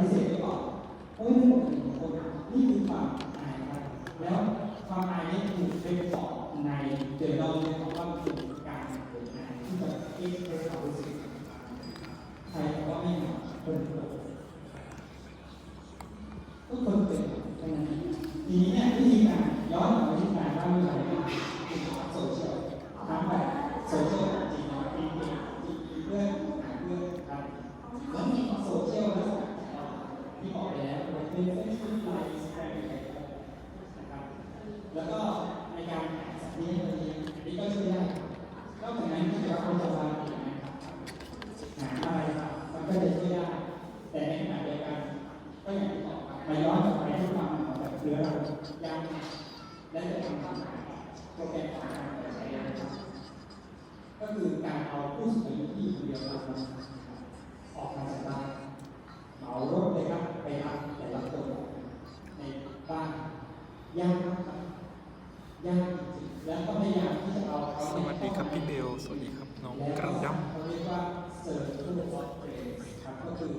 ฏิเสธไว้ก่อนเพราะไม่เป็นปกติของคนนี่คือความอายครับแล้วความอายนี้ถูกเป็นสอบในเจอเราเนี่ยกว่ามันการเกิดงานที่จะเอ็กซ์เพรสความรู้สึกใครก็ไม่เหมาะคนโกรธทุกคนเกิดทั้งนั้นทีนี้เนี่ยวิธีการย้อนกลับไปที่การว่าเมื่อไหร่ที่โซเชียลทั้งแบบโซเชียลจริงๆจริงๆจริงๆเพื่อนหาเพื่อนครับ แล้วมีโซเชียลลักษณะที่บอกไป แล้วเป็นเฟซบุ๊กไลน์สแกนนะครับแล้วก็ในการหาสัตว์เลี้ยงตัวนี้อันนี้ก็ช่วยได้นอกจากนั้นที่เราควรจะวางอีกนะครับหาอะไรมันก็จะช่วยได้แต่ในขณะเดียวกันก็อย่างที่บอกครับมาย้อนกลับไปที่ความหมายแบบเรือเรายังและจะทำทำโปรแกรมของการใช้นะครับก็คือการเอาผู้สูงอายุที่อยู่เดียวเราออกมาจากบ้านเหมารถเลยครับ ไปรับแต่ละคนในบ้านยากมากยากจริงๆแล้วก็พยายามที่จะเอาเขาสวัสดีครับพี่เบลสวัสดีครับน้องกระยับเขาเรียกว่าเสิร์ฟผู้บริเวณครับก็คือ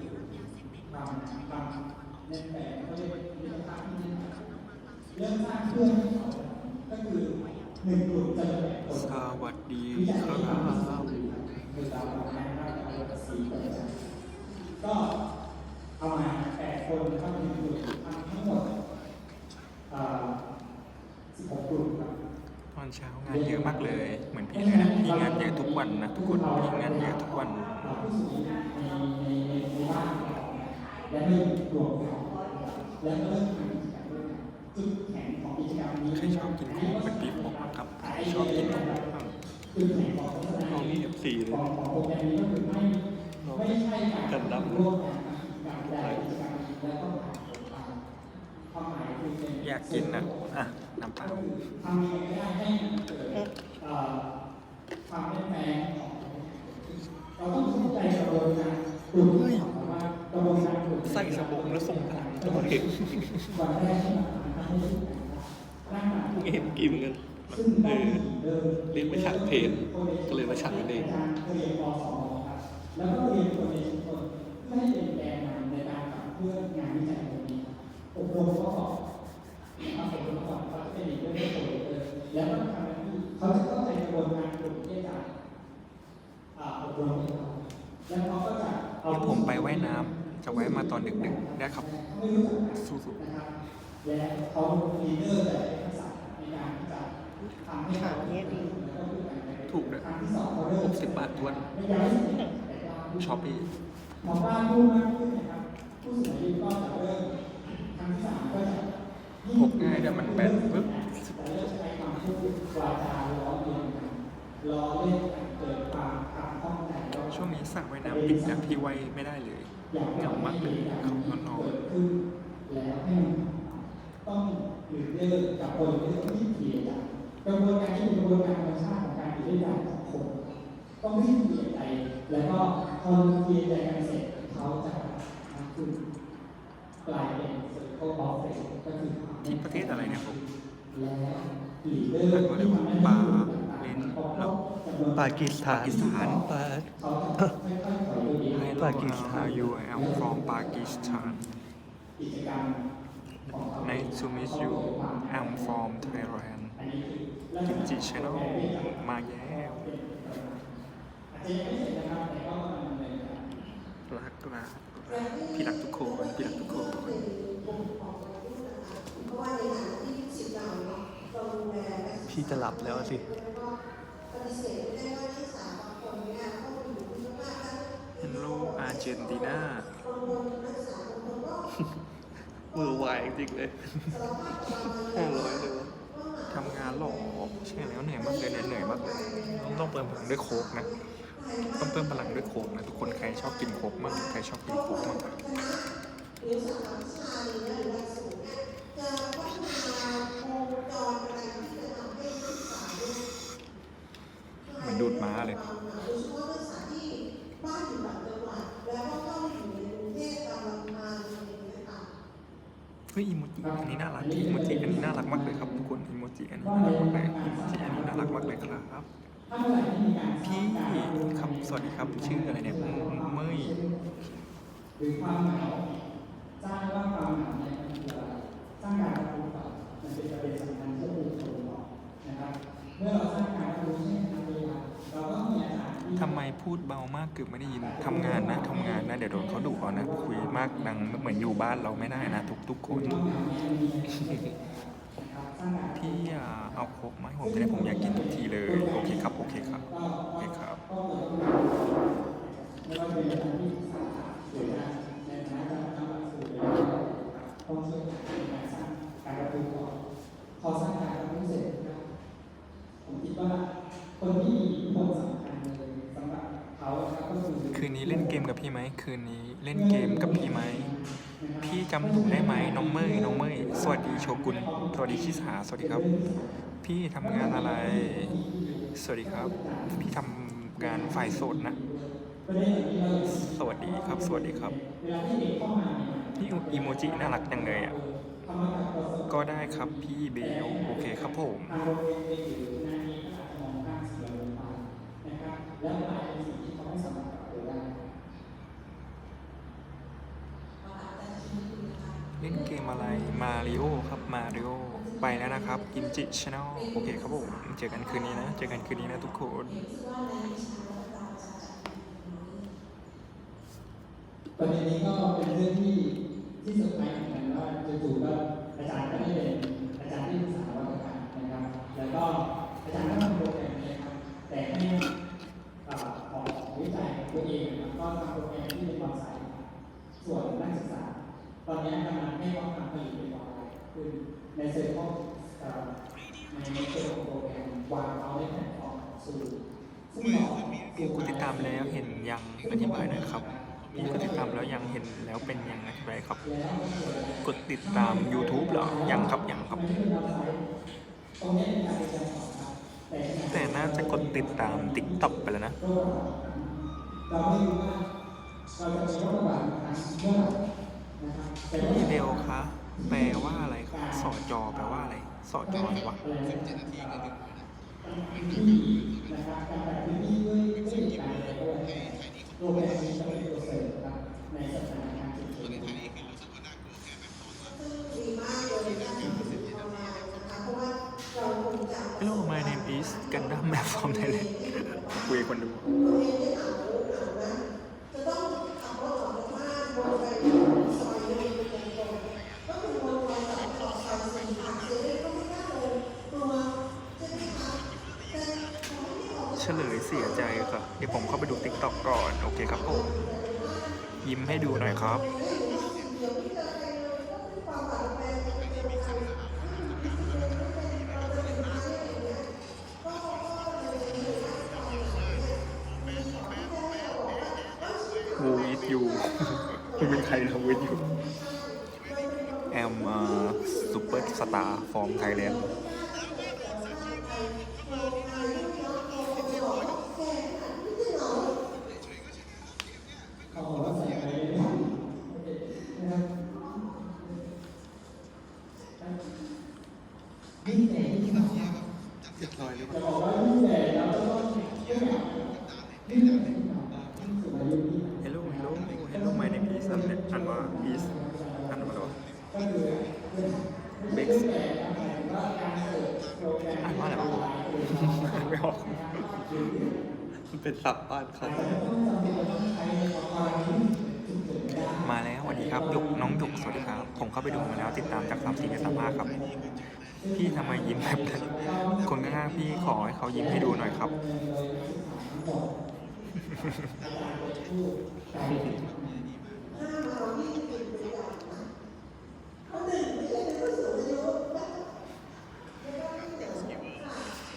ความความเน้นแฝงเขาเรียกว่ามีสภาพที่เริ่มสร้างเพื่อนให้เขาก็คือหนึ่งกลุ่มจะแบ่งคนสวัสดีครับคือเราทำงานได้เราสี่คนก็ เอามาแปดคนเข้าในกลุ่มทำทั้งหมดสิบหกกลุ่มครับตอนเช้างานเยอะมากเลย เหมือนพี่เลยนะพี่งานเยอะทุกวันนะทุกคนพี่งานเยอะทุกวันเราผู้สูงอายุในในในในบ้านของเราและไม่รวมกันแล้วก็เริ่มทำกิจกรรมด้วยกันจุดแข็งของกิจกรรมนี้ใครชอบกินของเป็นปีผมครับใครชอบกินของบ้างจุดแข็งของโฆษณาน้องนี้เอฟซีเลยของของโปรแกรมนี้ก็คือไม่ไม่ใช่การกันดำ อเป็นอยากกินนะอะน้ำเปล่าก็คือทำยังไงก็ได้ให้มันเกิดเอ่อความเป็นแฟนของเราต้องเข้าใจกระบวนการปลูกของว่ากระบวนการปลูกใส่สบงแล้วส่งพลังตัวเองวันแรกที่มาทำให้ทุกคนร่างกายเห็นกินกันซึ่งเอได้อเดิมเรียกไปฉันเพลก็เลยมาฉันกันเองการเรียนป .2 ครับแล้วก็เรียนคนในชุมชนเพื่อให้เป็นแกนนำในการขับ เคลื่อนงานวิจัยตรงนี้อบรมข้อสอบมาอบรมก่อนเขาจะเป็นเรื่องโปรเจกต์แล้วก็ทำหน้าที่เขาจะเข้าใจกระบวนการปลูกที่จะอ่าอบรมให้เขาแล้วเขาก็จะเอาผมไปว่ายน้ำจะแวะมาตอนดึกๆได้ครับเขาไม่รู้จักกันะครับและเขาลีเดอร์แต่ละทักษะในการที่จะทำให้เขาดีถูกเลยครั้งที่สองเขาเริ่มหกสิบบาททวนช้อปปี้พอกล้าพูดมากขึ้นนะครับ ผู้สูงอายุก็จะเริ่มครั้งที่สามก็จะพกง่ายเดี๋ยวมันแบนปึ๊บแต่เริ่มใช้ความพูดวาจาล้อเลียนกันล้อเล่นกันเกิดควงใจแล้วช่วงนี้สระว่ายน้ำปิดนะพี่ไวไม่ได้เลยเหงามากเลยเขานอนนอนแล้วให้ต้องหลีกเลี่ยงกับคนที่ต้องรีบเคลียร์ใจกระบวนการที่เป็นกระบวนการธรรมชาติของการอยู่ด้วยกันของคนต้องรีบเคลียร์ใจแล้วก็พอเคลียร์ใจกันเสร็จเขาจะ ขึ้นกลายเป็น circle of fate ก็คือความที่ประเทศอะไรเนี่ยผมแล้วหลีดเดอร์ที่ทำให้ผู้อยู่ต่างๆเขาก็จำนวนปากีสถานปากีสถานปาเขาจะค่อยๆถอยตัวเอง Hi ปากีสถาน you I am from Pakistan กิจกรรมของเขา Nice to meet you I'm from Thailand อันนี้คือกิมจิ Channel มาแล้วอาจจะยังไม่เสร็จนะครับแต่ก็กำลังดำเนินการรักรัก พี่รักทุกคนพี่รักทุกคนพี่จะหลับแล้วสิ Hello Argentina มือวายจริงๆเลยห้าร้อยเลยวะทำงานหรอใช่แล้วเหนื่อยมากเลยเนี่ยเหนื่อยมากเลยต้องเติมพลังด้วยโค้กนะ ต้องเติมพลังด้วยโค้กนะทุกคนใครชอบกินโค้กมั่งใครชอบกินโค้กมั่งเหมือนดูดม้าเลยเฮ้ยอีโมจิอันนี้น่ารักอีโมจิอันนี้น่ารักมากเลยครับทุกคนอีโมจิอันนี้น่ารักมากเลยอีโมจิอันนี้น่ารักมากเลยครับ ถ้าเมื่อไหร่ที่มีการสร้าพี่งการครับสวัสดีครับ ชื่ออะไรเนี่ยเมยหรือความเหงาามเนี่ยมันคืออะไรสร้างการรับรู้ก่อนมันเป็นประเด็นสำคัญที่ต้องดูตรงก่อนนะครับเมื่อเราสร้างการรับรู้เช่นทางเวลาเราก็มีอาจารย์ที่ทำไมพูดเบามากเกือบไม่ได้ยินทำงานนะทำงานนะเดี๋ยวโดนเขาดุเอานะคุยมากดังเหมือนอยู่บ้านเราไม่ได้นะทุกทุกๆคน พี่อยาเอาโคกมาให้ผมจะได้ผมอยากกินทุกทีเลย โอเคครับ โอเคครับ โอเคครับพอสร้างการรู้เสร็จนะผมคิดว่าคนที่มีอิทธิพลสำคัญเลยสำหรับเขาคืนนี้เล่นเกมกับพี่ไหม คืนนี้เล่นเกมกับพี่ไหม พี่จำหนูได้ไหมน้องเมยน้องเมยสวัสดีโชกุนสวัสดีชิสาสวัสดีครับ พี่ทำงานอะไร สวัสดีครับ พี่ทำงานฝ่ายโสดนะ สวัสดีครับ สวัสดีครับเวลาที่เด็กเข้ามาเนี่ยนี่อีโมจิน่ารักจังเลยอะทำมาจากตัวสดก็ได้ครับพี่เบลโอเคครับผม มาริโอครับมาริโอไปแล้วนะครับ กินจิชแนลโอเคครับผมเจอกันคืนนี้นะ เจอกันคืนนี้นะทุกคนประเด็นนี้ก็เป็นเรื่องที่ที่เซอร์ไพรส์เหมือนกันว่าจู่ๆก็อาจารย์ก็ได้เป็นอาจารย์ที่ปรึกษาวัฒนธรรมนะครับ แล้วก็อาจารย์ก็ทำโปรแกรมนี้นะครับ แต่ให้ออของวิจัยตัวเองนะครับก็ทำโปรแกรมที่เป็นความใสส่วนนักศึกษา ตอนนี้กำลังให้ความผลิตเป็นออนไลน์ขึ้นในเชิงของเอ่อในเชิงของโปรแกรมวางเอาในแพลตฟอร์มสู่ซึ่งกดติดตามแล้วเห็นยังอธิบายหน่อยครับพี่กดติดตามแล้วยังเห็นแล้วเป็นยังอธิบายครับ กดติดตาม YouTube หรอยังครับยังครับ แต่น่าจะกดติดตาม TikTok ไปแล้วนะเราไม่รู้ว่าเราจะมีโรคระบาดครั้งเมื่อไหร่ นะครับแต่ว่าพี่เบลคะแปลว่าอะไรครับสอจอแปลว่าอะไรสอจออะไรวะที่นะครับการแบ่งพื้นที่ด้วยด้วยเหตุการณ์อะไรด้วยโปรแกรมนี้จะเป็นตัวเสริมครับในสถานการณ์ฉุกเฉิน Hello my name is Gundam Map from Thailand คุยกับคนดู เฉลยเสียใจครับ เดี๋ยวผมเข้าไปดู TikTok ก่อน โอเคครับผมยิ้มให้ดูหน่อยครับ Who is you คุณเป็นใครนะ Who is you am a superstar from Thailand อันอันว่า is อันว่าอะไรวะก็คือ Bex อ่านว่าอะไรวะไม่ออก มันเป็นศัพท์บ้านเขามาแล้วสวัสดีครับหยกน้องหยกสวัสดีครับ ผมเข้าไปดูมาแล้วติดตามจากสามสี่กับสามห้าครับ พี่ทำไมยิ้มแบบนั้นคนข้างๆพี่ขอให้เขายิ้มให้ดูหน่อยครับ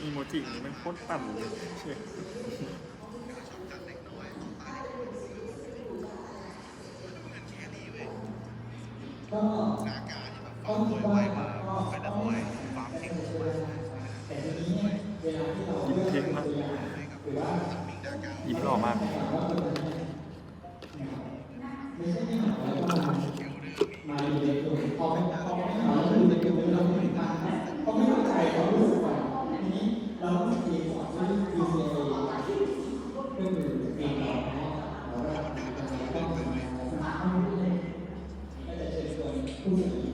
อีโมจิมันโคตรปั่นเลยเชื่อก็ต้องคิดว่าก็ต้องแต่ทีนี้เนี่ยเวลาที่เรายิ้มไมากหรือว่า ยิ้มหล่อมาก ไม่ใช่ไม่หาวแล้วก็มาเรียนตัวพอพอไม่หาแล้วดูแต่ตัวเราไม่มาพอไม่เข้าใจเขารู้สึกว่าทีนี้เราต้องเองด้วยดูเรียนเองก็คือเรียนต่อเราก็ต้องทำงานก็จะเชิญชวน ผู้เสียชีวิต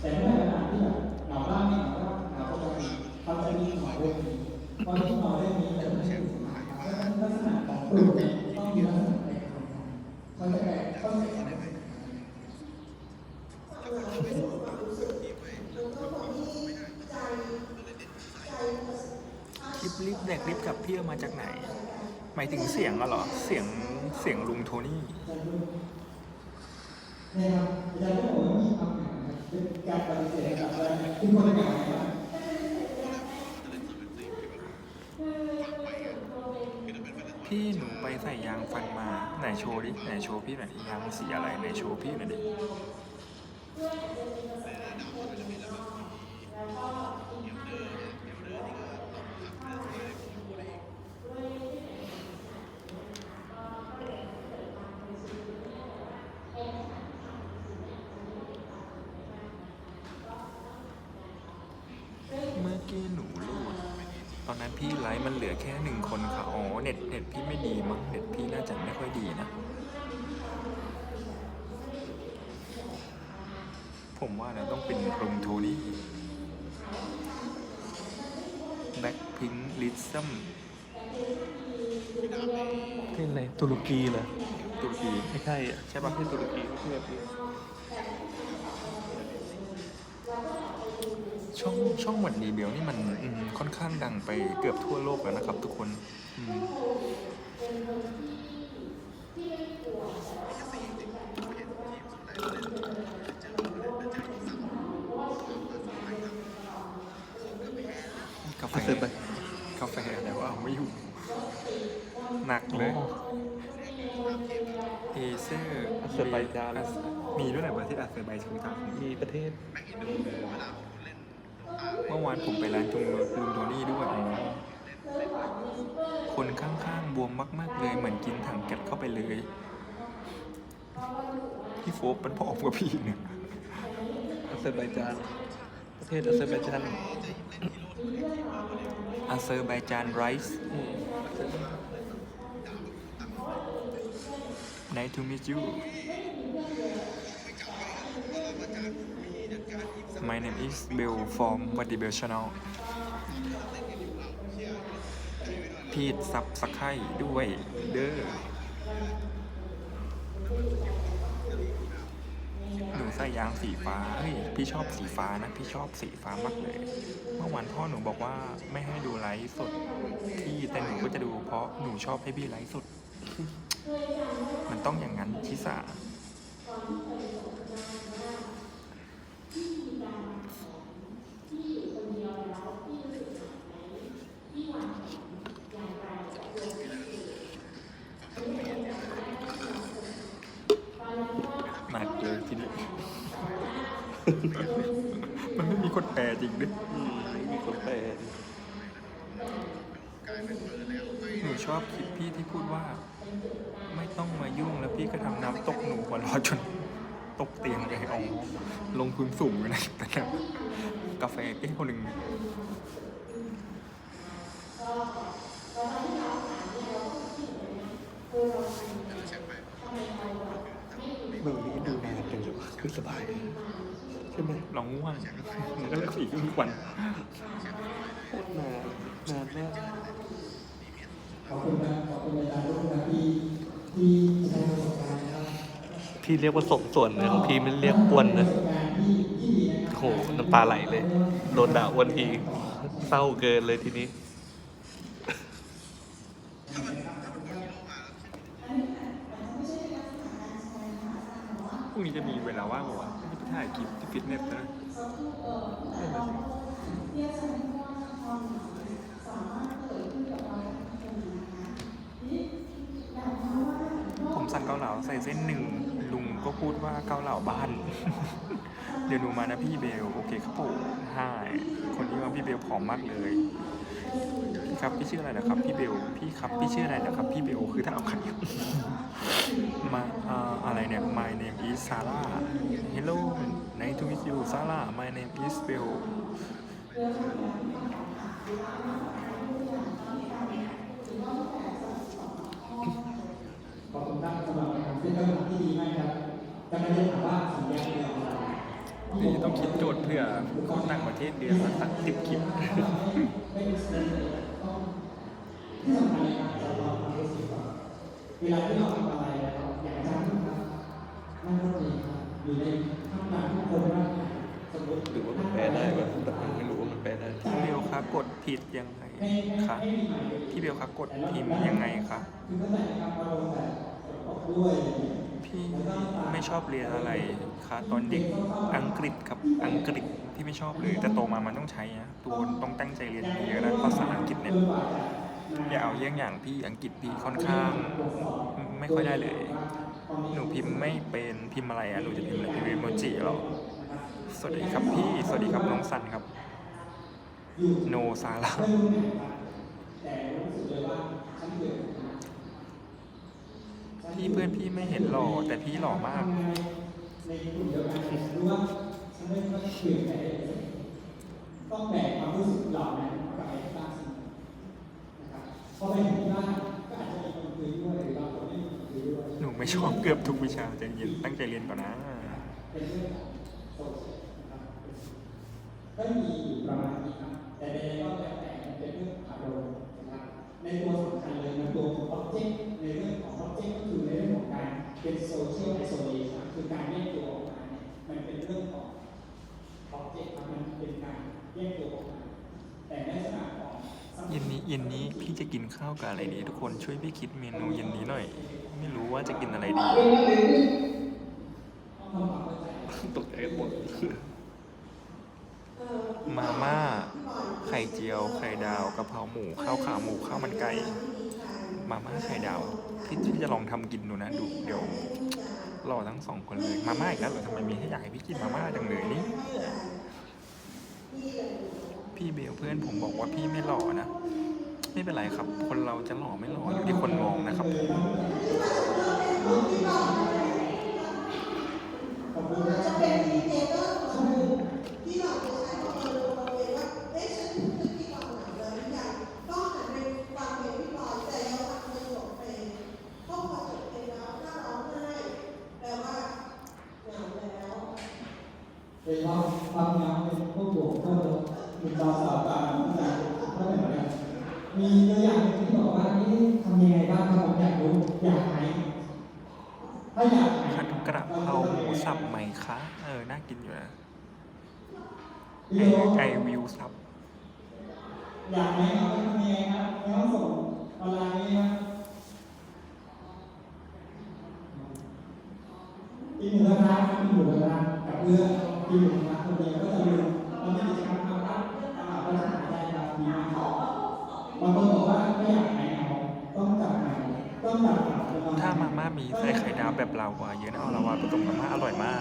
แต่เมื่อเวลาที่แบบเราเล่าไม่เหมือนว่าเราปกติเขาจะมีหมอเรื่องนี้เพราะที่หมอเรื่องนี้จะไม่ใช่ลักษณะของกลุ่มเนี่ยต้องมีลักษณะแตกต่างกันเขาจะแตกเขาจะแตก ค ลิฟต์แดกลิฟต์กับพี่เอามาจากไหน หมายถึงเสียงอะเหรอ เสียงเสียงลุงโทนี่พี่หนูไปใส่ยางฟันมา ไหนโชว์ดิ ไหนโชว์พี่หน่อยดิยางสีอะไร ไหนโชว์พี่หน่อยดิเมื่อกี้หนูรูด ต อนนั้นพี่ไลฟ์มันเหลือแค่หนึ่งคนค่ะ อ๋อ เน็ตเน็ตพี่ไม่ดีมั้ง เน็ตพี่น่าจะไม่ค่อยดีนะ ผมว่านะต้องเป็นลุงโทนี่แบ็คพิงลิซัมที่ไหนตุรกีเหรอตุรกีไม่ใช่อะใช่ปะที่ตุรกีไม่ใช่แบบนี้ ช่องช่องหวัดดีเบลนี่มันอืมค่อนข้างดังไปเกือบทั่วโลกแล้วนะครับ ทุกคนอืมกาแฟ เอาเสร็จไป กาแฟแต่ว่าเอาไม่อยู่ หนักเลย เอเซอร์อาเซอร์ไบจาน มีด้วยเหรอประเทศอาเซอร์ไบจานมีประเทศ เมื่อวานผมไปร้านจุงลุงโทนี่ด้วยอ๋อคนข้างๆ บวมมากๆ เลยเหมือนกินถังแก๊สเข้าไปเลยพี่โฟกเป็นพ่อกับพี่เนี่ยอาเซอร์ไบจานประเทศอาเซอร์ไบจานอาเซอร์ไบจานไรซ์อืม Nice to meet you My name is Bill from w a d i b e l Channel พีดซับสไครด้วยเด้อหนูใส่ยางสีฟ้า เฮ้ย พี่ชอบสีฟ้านะ พี่ชอบสีฟ้ามากเลย เมื่อวานพ่อหนูบอกว่าไม่ให้ดูไลฟ์สดพี่แต่หนูก็จะดูเพราะหนูชอบให้พี่ไลฟ์สด มันต้องอย่างนั้นชิสา หนักเลยทีนี้ มันไม่มีคนแปลจริงด้วย อืมมีคนแปล หนูชอบคลิปพี่ที่พูดว่า ไม่ต้องมายุ่งแล้วพี่ก็ทำน้ำตกหนูหัวเร้ อนจนตกเตียงเลยอ๋อลงทุนสูงเลยนะแต่ละกาแฟแก้วหนึ่งเมืองนี้ดูนานจังเลยคือสบายใช่ไหมลองง่วงมันก็เลยสี่ครึ่งวันโคตรนานนานมากขอบคุณนะขอบคุณอาจารย์ทุกท่านที่ที่ พี่เรียกว่าสมส่วนเลยของพี่ไม่เรียกอ้วนนะโหน้ำตาไหลเลย โดนด่าอ้วนทีเศร้าเกินเลยทีนี้พรุ่งนี้จะมีเวลาว่างเหรอวะไม่ไปถ่ายคลิปที่ฟิตเนสนะผมสั่งเกาเหลาใส่เส้นหนึ่ง ก็พูดว่าเกาเหลาบ้าน เดี๋ยวหนูมานะพี่เบล โอเคครับผมใช่คนนี้ว่าพี่เบลผอมมากเลยพี่ครับพี่ชื่ออะไรนะครับ พี่เบล พี่ครับพี่ชื่ออะไรนะครับ พี่เบล คือถ้าเอาใครมาอ่าอะไรเนี่ย My name is Sarah Hello nice to meet you Sarah My name is Bill ขอบคุณครับสำหรับการเป็นอที่ดีมากครับ นอะไรพี่ต้องคิดโจทย์เพื่อคนต่างประเทศเรียนมาสักสิบคลิปที่สำคัญในการเราเราความรู้สึกว่าเวลาที่เราทำอะไรแล้วอย่างอาจารย์ครับนั่งรถเมล์ครับอยู่ในท่ามกลางผู้คนมากมาสมมติหรือว่ามันแปลได้ป่ะแต่ผมไม่รู้ว่ามันแปลได้พี่เบลคะกดผิดยังไงคะพี่เบลคะกดพิมพ์ยังไงคะคือเข้าใจนะครับอารมณ์แบบออกด้วย อะไรอย่างเงี้ยพี่ไม่ชอบเรียนอะไรคะตอนเด็กอังกฤษครับอังกฤษพี่ไม่ชอบเลยแต่โตมามันต้องใช้นะตัวต้องตั้งใจเรียนเยอะนะภาษาอังกฤษเนี่ยอย่าเอาเยี่ยงอย่างพี่อังกฤษพี่ค่อนข้าง ไม่ค่อยได้เลย หนูพิมพ์ไม่เป็นพิมพ์อะไรอะหนูจะพิมพ์อะไรพิมพ์อีโมจิหรอสวัสดีครับพี่ สวัสดีครับน้องสันครับ โนซาลา ไม่รู้ไหนครับแต่รู้สึกเลยว่าฉันเกิดมา พี่เพื่อนพี่ไม่เห็นหล่อแต่พี่หล่อมากในกลุ่มเดียวกันรู้ว่าฉันไม่ค่อยเปลี่ยนใจเลยต้องแบกความรู้สึกเหล่านั้นกลับไปที่บ้านเสมอนะครับพอไปถึงที่บ้านก็อาจจะมีคนคุยด้วยหรือบางคนไม่มีคนคุยด้วยหนูไม่ชอบเกือบทุกวิชาใจเย็นตั้งใจเรียนก่อนนะเป็นเรื่องของโซเชียลนะครับก็มีอยู่ประมาณนี้ครับแต่ใดๆก็แล้วแต่ ในตัวสำคัญเลยในตัวของ object ในเรื่องของ object ก็คือในเรื่องของการเป็น social isolation คือการแยกตัวออกมาเนี่ยมันเป็นเรื่องของ object ครับมันเป็นการแยกตัวออกมา แต่ในลักษณะของเย็นนี้เย็นนี้พี่จะกินข้าวกับอะไรดี ทุกคนช่วยพี่คิดเมนูเย็นนี้หน่อย ไม่รู้ว่าจะกินอะไรดีทำความเข้าใจตกใจหมด มาม่า ไข่เจียว ไข่ดาว กะเพราหมู ข้าวขาหมู ข้าวมันไก่ มาม่าไข่ดาวพี่พี่จะลองทำกินดูนะดูเดี๋ยวรอทั้งสองคนเลย มาม่าอีกแล้วเหรอทำไมมีให้อยากให้พี่กินมาม่าจังเลยนี่พี่เบลเพื่อนผมบอกว่าพี่ไม่หล่อนะ ไม่เป็นไรครับ คนเราจะหล่อไม่หล่ออยู่ที่คนมองนะครับขอ บคุณครับโดยเฉพาะความงามเป็นพวกบวกเพิ่มมีจอสอบการที่จะเท่าไหร่เนี่ยมีตัวอย่างหนึ่งที่บอกว่านี่ทำยังไงบ้างครับผมอยากรู้อยากไหมถ้าอยากไหมผัดกระเพราหมูสับไหมคะเออน่ากินอยู่นะวิไอดีโอไอวิวสับอยากไหมครับทำยังไงครับไม่ต้องส่งออนไลน์นี่ครับกินหมูกระทะกินหมูกระทะกับเพื่อน กินหมูกระทะคนเดียวก็จะลืมเราไม่กิจกรรมทำรับอ่าภาษาใจเราดีมากบางคนบอกว่าไม่อยากไหนเอาต้องจับไหนต้องจับถ้ามาม่ามีใส่ไข่ดาวแบบลาวาเยอะนะอาลาวาผสมกับม่าอร่อยมาก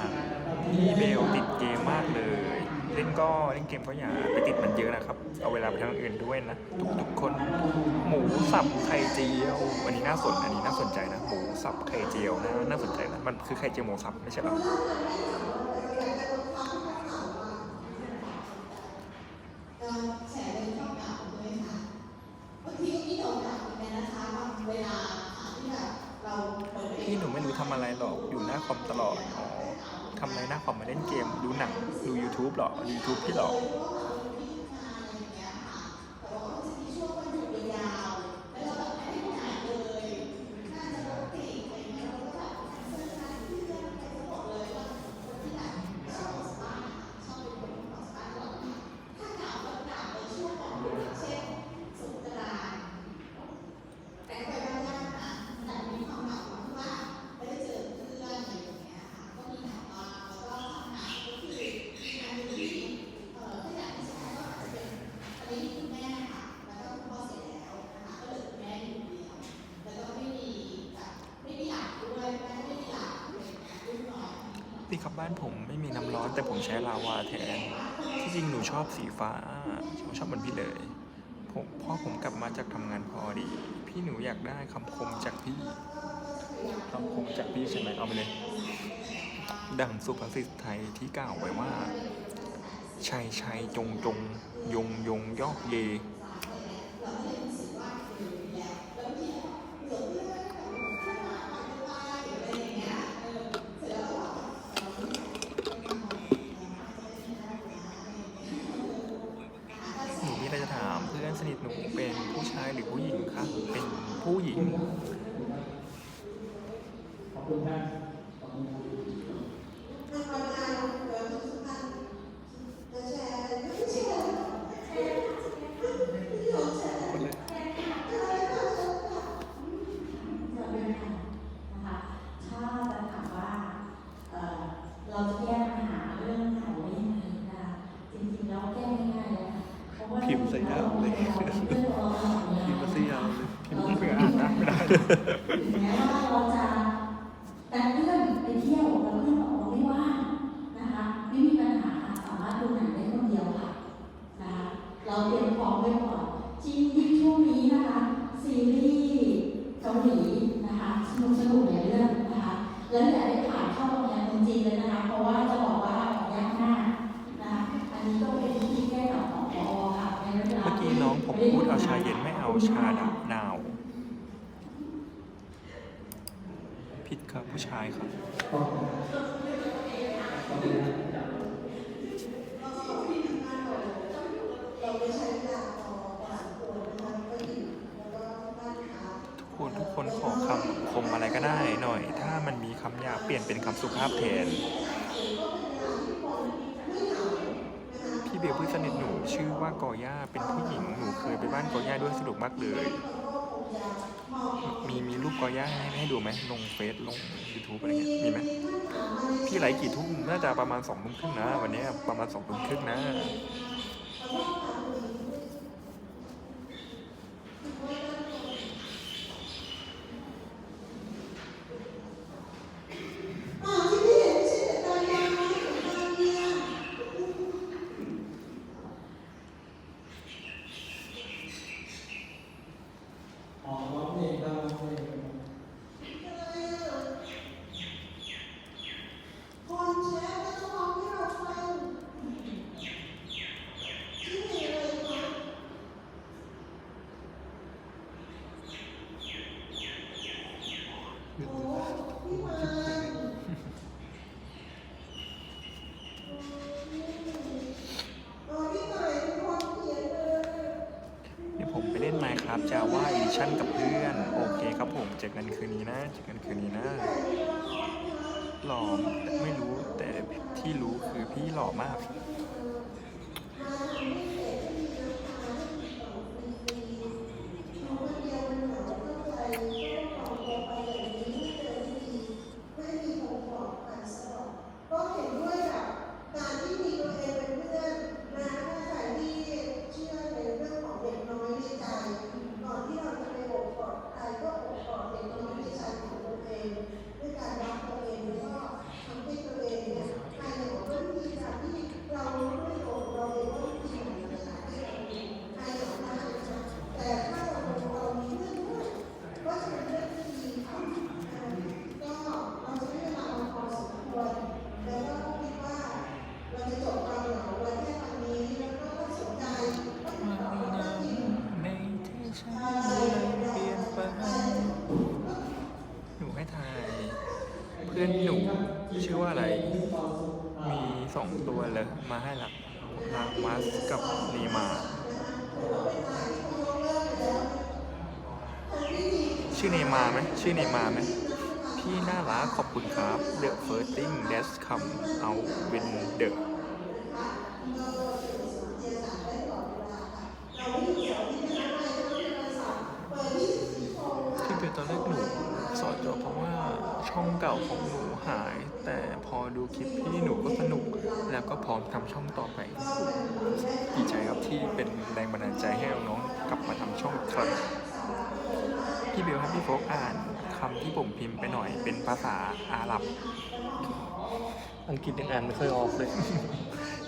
พี่เบลติดเกมมากเลย เล่นก็เล่นเกมก็อย่าไปติดมันเยอะนะครับ เอาเวลาไปทางอื่นด้วยนะทุกๆคน หมูสับไข่เจียวอันนี้น่าสนอันนี้น่าสนใจนะหมูสับไข่เจียวนะน่าสนใจนะมันคือไข่เจียวหมูสับไม่ใช่หรอ ดู YouTube หรอ YouTube พี่หรอ แต่ไปบ้านญาตินะแต่มีความหมายที่ว่าไม่ได้เจอเพื่อนอะไรอย่างเงี้ยค่ะก็มีถามมาแล้วก็คำถามก็คืออันนี้เอ่อถ้าอยากจะแชร์ก็อาจจะเป็นอันนี้คุณแม่ค่ะ แล้วก็คุณพ่อเสียแล้วนะคะก็เหลือคุณแม่อยู่เดียว แล้วก็ไม่มีแบบไม่มีหลานด้วยแม่ไม่มีหลานอะไรอย่างเงี้ยรุ่นน้อย พี่ครับบ้านผมไม่มีน้ำร้อน แต่ผมใช้ลาวาแทน ที่จริงหนูชอบสีฟ้า ผมชอบเหมันพี่เลย ผมพ่อผมกลับมาจากทำงานพอดี พี่หนูอยากได้คำคมจากพี่คำคมจากพี่ใช่ไหมเอาไปเลย ดังสุภาษิตไทยที่กล่าวไว้ว่าชัยชัยจงจง ยงยงยอกเย แม้ว่าเราจะ ก็ได้หน่อย ถ้ามันมีคำหยาบเปลี่ยนเป็นคำสุภาพแทน พี่เบลเพื่นสนิทหนูชื่อว่ากอย่าเป็นผู้หญิงหนูเคยไปบ้านกอย่าด้วยสนุกมากเลย มีมีรูปกอย่าให้ให้ดูไหมลงเฟซลงยูทูบอะไรเงี้ยมีไหมพี่ไหลกี่ทุ่มน่าจะประมาณสองทุ่มครึ่งนะ วันนี้ประมาณสองทุ่มครึ่งนะ นีมา ชื่อเนมาไหมชื่อเนมาไหมพี่น่ารักขอบคุณครับ The first thing that come out when the ที่เป็นตอนแรกหนูสอนจบเพราะว่าช่องเก่าของหนู คลิปที่หนูก็สนุก แล้วก็พร้อมทำช่องต่อไปดีใจครับที่เป็นแรงบันดาลใจให้น้องกลับมาทำช่องครั้งพี่เบลครับพี่โฟกอ่านคำที่ผมพิมพ์ไปหน่อยเป็นภาษาอาหรับ อังกฤษยังอ่านไม่ค่อยออกเลย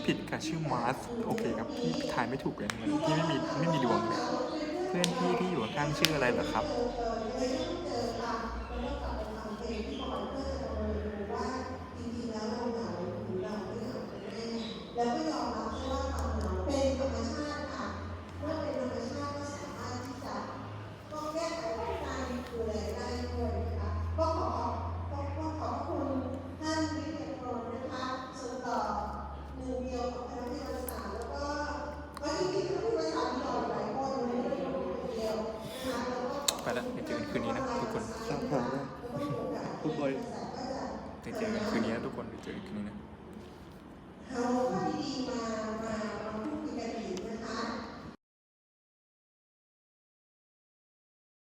ผิดกับชื่อมาร์สโอเคครับพี่ทายไม่ถูกเลยมันพี่ไม่มีไม่มีดวงเลยเพื่อนพี่ที่อยู่ข้างชื่ออะไรเหรอครับ ก็กลับไปทำเพลที่ก่อนเพื่อจะยว่าจริงๆแล้วเราหงาหรืเราไม่เหงแน่แล้วก็ยอมรับใช่ว่าความเหงาเป็นธรรมชาติ